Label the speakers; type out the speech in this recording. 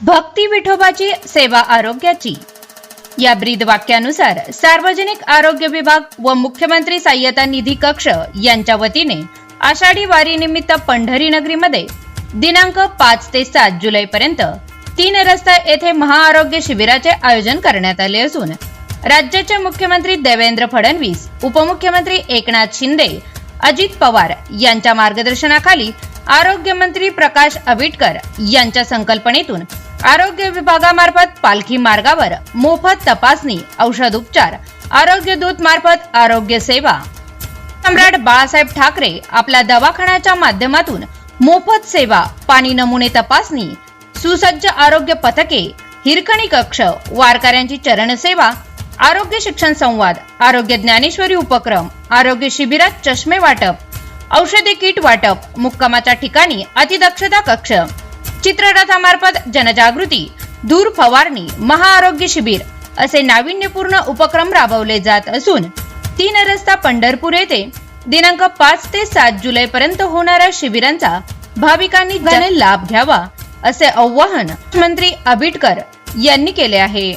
Speaker 1: भक्ती विठोबाची सेवा आरोग्याची. या ब्रीद वाक्यानुसार सार्वजनिक आरोग्य विभाग व मुख्यमंत्री सहाय्यता निधी कक्ष यांच्या वतीने आषाढी वारी निमित्त पंढरी नगरीमध्ये दिनांक पाच ते सात जुलै पर्यंत तीन रस्ता येथे महाआरोग्य शिबिराचे आयोजन करण्यात आले असून राज्याचे मुख्यमंत्री देवेंद्र फडणवीस उपमुख्यमंत्री एकनाथ शिंदे अजित पवार यांच्या मार्गदर्शनाखाली आरोग्यमंत्री प्रकाश आबिटकर यांच्या संकल्पनेतून आरोग्य विभागामार्फत पालखी मार्गावर मोफत तपासणी औषध उपचार आरोग्य दूत मार्फत आरोग्य सेवा. सम्राट बाळासाहेब ठाकरे आपल्या दवाखान्याच्या माध्यमातून मोफत सेवा पाणी नमुने तपासणी सुसज्ज आरोग्य पथके हिरकणी कक्ष वारकऱ्यांची चरणसेवा आरोग्य शिक्षण संवाद आरोग्य ज्ञानेश्वरी उपक्रम आरोग्य शिबिरात चष्मे वाटप औषधी किट वाटप मुक्कामाच्या ठिकाणी अतिदक्षता कक्ष चित्ररथामार्फत जनजागृती धूर फवारणी महाआरोग्य शिबिर असे नाविन्यपूर्ण उपक्रम राबवले जात असून तीन रस्ता पंढरपूर येथे दिनांक पाच ते सात जुलै पर्यंत होणाऱ्या शिबिरांचा भाविकांनी लाभ घ्यावा असे आवाहन मंत्री आबिटकर यांनी केले आहे.